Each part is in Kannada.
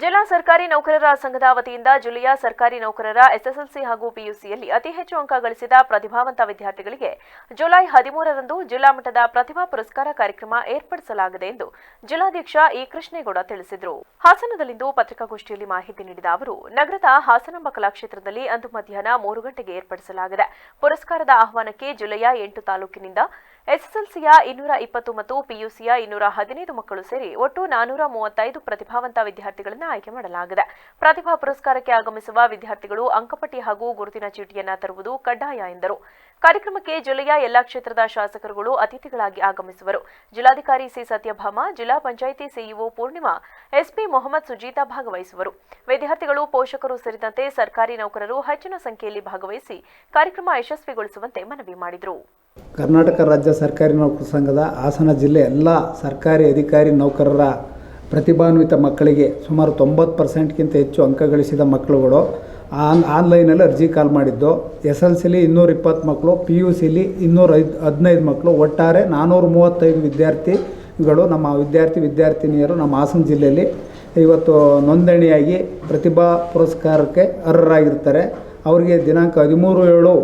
ಜಿಲ್ಲಾ ಸರ್ಕಾರಿ ನೌಕರರ ಸಂಘದ ವತಿಯಿಂದ ಜಿಲ್ಲೆಯ ಸರ್ಕಾರಿ ನೌಕರರ ಎಸ್ಎಸ್ಎಲ್ಸಿ ಹಾಗೂ ಪಿಯುಸಿಯಲ್ಲಿ ಅತಿ ಹೆಚ್ಚು ಅಂಕ ಗಳಿಸಿದ ಪ್ರತಿಭಾವಂತ ವಿದ್ಯಾರ್ಥಿಗಳಿಗೆ ಜುಲೈ ಹದಿಮೂರರಂದು ಜಿಲ್ಲಾ ಮಟ್ಟದ ಪ್ರತಿಭಾ ಪುರಸ್ಕಾರ ಕಾರ್ಯಕ್ರಮ ಏರ್ಪಡಿಸಲಾಗಿದೆ ಎಂದು ಜಿಲ್ಲಾಧ್ಯಕ್ಷ ಇ ಕೃಷ್ಣೇಗೌಡ ತಿಳಿಸಿದರು. ಹಾಸನದಲ್ಲಿಂದು ಪತ್ರಿಕಾಗೋಷ್ಠಿಯಲ್ಲಿ ಮಾಹಿತಿ ನೀಡಿದ ಅವರು, ನಗರದ ಹಾಸನಾಂಬ ಕಲಾಕ್ಷೇತ್ರದಲ್ಲಿ ಅಂದು ಮಧ್ಯಾಹ್ನ ಮೂರು ಗಂಟೆಗೆ ಏರ್ಪಡಿಸಲಾಗಿದೆ ಪುರಸ್ಕಾರದ ಆಹ್ವಾನಕ್ಕೆ ಜಿಲ್ಲೆಯ ಎಂಟು ತಾಲೂಕಿನಿಂದ ಎಸ್ಎಸ್ಎಲ್ಸಿಯ ಇನ್ನೂರ ಇಪ್ಪತ್ತು ಮತ್ತು ಪಿಯುಸಿಯ ಇನ್ನೂರ ಹದಿನೈದು ಮಕ್ಕಳು ಸೇರಿ ಒಟ್ಟು ನಾನೂರ ಮೂವತ್ತೈದು ಪ್ರತಿಭಾವಂತ ವಿದ್ಯಾರ್ಥಿಗಳನ್ನು ಆಯ್ಕೆ ಮಾಡಲಾಗಿದೆ. ಪ್ರತಿಭಾ ಪುರಸ್ಕಾರಕ್ಕೆ ಆಗಮಿಸುವ ವಿದ್ಯಾರ್ಥಿಗಳು ಅಂಕಪಟ್ಟಿ ಹಾಗೂ ಗುರುತಿನ ಚೀಟಿಯನ್ನು ತರುವುದು ಕಡ್ಡಾಯ ಎಂದರು. ಕಾರ್ಯಕ್ರಮಕ್ಕೆ ಜಿಲ್ಲೆಯ ಎಲ್ಲಾ ಕ್ಷೇತ್ರದ ಶಾಸಕರುಗಳು ಅತಿಥಿಗಳಾಗಿ ಆಗಮಿಸುವರು. ಜಿಲ್ಲಾಧಿಕಾರಿ ಸಿ ಸತ್ಯಭಾಮ, ಜಿಲ್ಲಾ ಪಂಚಾಯಿತಿ ಸಿಇಒ ಪೂರ್ಣಿಮಾ, ಎಸ್ಪಿ ಮೊಹಮ್ಮದ್ ಸುಜೀತಾ ಭಾಗವಹಿಸುವರು. ವಿದ್ಯಾರ್ಥಿಗಳು ಪೋಷಕರು ಸೇರಿದಂತೆ ಸರ್ಕಾರಿ ನೌಕರರು ಹೆಚ್ಚಿನ ಸಂಖ್ಯೆಯಲ್ಲಿ ಭಾಗವಹಿಸಿ ಕಾರ್ಯಕ್ರಮ ಯಶಸ್ವಿಗೊಳಿಸುವಂತೆ ಮನವಿ ಮಾಡಿದರು. ಕರ್ನಾಟಕ ರಾಜ್ಯ ಸರ್ಕಾರಿ ನೌಕರ ಸಂಘದ ಹಾಸನ ಜಿಲ್ಲೆ ಎಲ್ಲ ಸರ್ಕಾರಿ ಅಧಿಕಾರಿ ನೌಕರರ ಪ್ರತಿಭಾನ್ವಿತ ಮಕ್ಕಳಿಗೆ ಸುಮಾರು ತೊಂಬತ್ತು ಪರ್ಸೆಂಟ್ಗಿಂತ ಹೆಚ್ಚು ಅಂಕ ಗಳಿಸಿದ ಮಕ್ಕಳುಗಳು ಆನ್ ಆನ್ಲೈನಲ್ಲಿ ಅರ್ಜಿ ಕಾಲ್ ಮಾಡಿದ್ದು. ಎಸ್ ಎಲ್ ಸಿಲಿ ಇನ್ನೂರ ಇಪ್ಪತ್ತು ಮಕ್ಕಳು, ಪಿ ಯು ಸಿಲಿ ಇನ್ನೂರ ಐದು, ಹದಿನೈದು ಮಕ್ಕಳು, ಒಟ್ಟಾರೆ ನಾನ್ನೂರ ಮೂವತ್ತೈದು ವಿದ್ಯಾರ್ಥಿಗಳು ನಮ್ಮ ವಿದ್ಯಾರ್ಥಿ ವಿದ್ಯಾರ್ಥಿನಿಯರು ನಮ್ಮ ಹಾಸನ ಜಿಲ್ಲೆಯಲ್ಲಿ ಇವತ್ತು ನೋಂದಣಿಯಾಗಿ ಪ್ರತಿಭಾ ಪುರಸ್ಕಾರಕ್ಕೆ ಅರ್ಹರಾಗಿರ್ತಾರೆ. ಅವರಿಗೆ ದಿನಾಂಕ ಹದಿಮೂರು ಏಳು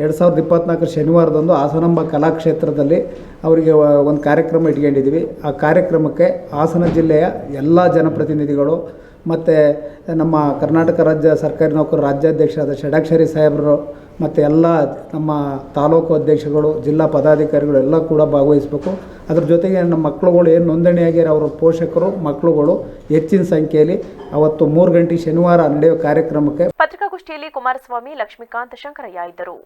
ಎರಡು ಸಾವಿರದ ಇಪ್ಪತ್ತ್ನಾಲ್ಕರ ಶನಿವಾರದಂದು ಹಾಸನಾಂಬ ಕಲಾಕ್ಷೇತ್ರದಲ್ಲಿ ಅವರಿಗೆ ಒಂದು ಕಾರ್ಯಕ್ರಮ ಇಟ್ಕೊಂಡಿದ್ದೀವಿ. ಆ ಕಾರ್ಯಕ್ರಮಕ್ಕೆ ಹಾಸನ ಜಿಲ್ಲೆಯ ಎಲ್ಲ ಜನಪ್ರತಿನಿಧಿಗಳು ಮತ್ತು ನಮ್ಮ ಕರ್ನಾಟಕ ರಾಜ್ಯ ಸರ್ಕಾರಿ ನೌಕರ ರಾಜ್ಯಾಧ್ಯಕ್ಷರಾದ ಷಡಾಕ್ಷರಿ ಸಾಹೇಬರು ಮತ್ತು ಎಲ್ಲ ನಮ್ಮ ತಾಲೂಕು ಅಧ್ಯಕ್ಷಗಳು, ಜಿಲ್ಲಾ ಪದಾಧಿಕಾರಿಗಳು ಎಲ್ಲ ಕೂಡ ಭಾಗವಹಿಸಬೇಕು. ಅದ್ರ ಜೊತೆಗೆ ನಮ್ಮ ಮಕ್ಕಳುಗಳು ಏನು ನೋಂದಣಿಯಾಗಿರೋ ಅವರ ಪೋಷಕರು ಮಕ್ಕಳುಗಳು ಹೆಚ್ಚಿನ ಸಂಖ್ಯೆಯಲ್ಲಿ ಅವತ್ತು ಮೂರು ಗಂಟೆ ಶನಿವಾರ ನಡೆಯುವ ಕಾರ್ಯಕ್ರಮಕ್ಕೆ ಪತ್ರಿಕಾಗೋಷ್ಠಿಯಲ್ಲಿ ಕುಮಾರಸ್ವಾಮಿ, ಲಕ್ಷ್ಮೀಕಾಂತ್, ಶಂಕರಯ್ಯ ಇದ್ದರು.